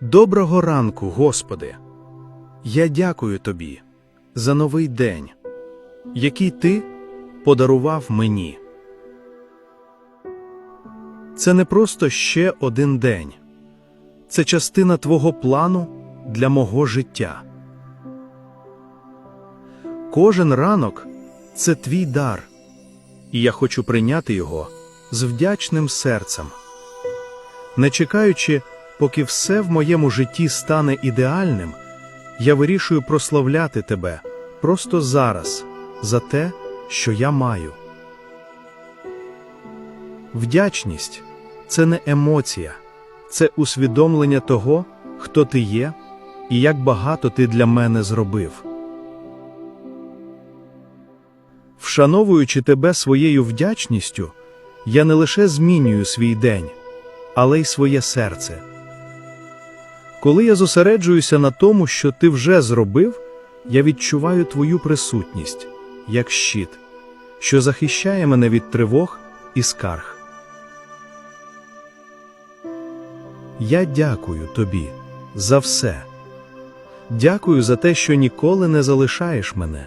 Доброго ранку, Господи. Я дякую Тобі за новий день, який Ти подарував мені. Це не просто ще один день, це частина Твого плану для мого життя. Кожен ранок це твій дар, і я хочу прийняти його з вдячним серцем. Не чекаючи, поки все в моєму житті стане ідеальним, я вирішую прославляти тебе просто зараз за те, що я маю. Вдячність це не емоція, це усвідомлення того, хто ти є і як багато ти для мене зробив. Вшановуючи тебе своєю вдячністю, я не лише змінюю свій день, але й своє серце. Коли я зосереджуюся на тому, що ти вже зробив, я відчуваю твою присутність, як щит, що захищає мене від тривог і скарг. Я дякую тобі за все. Дякую за те, що ніколи не залишаєш мене.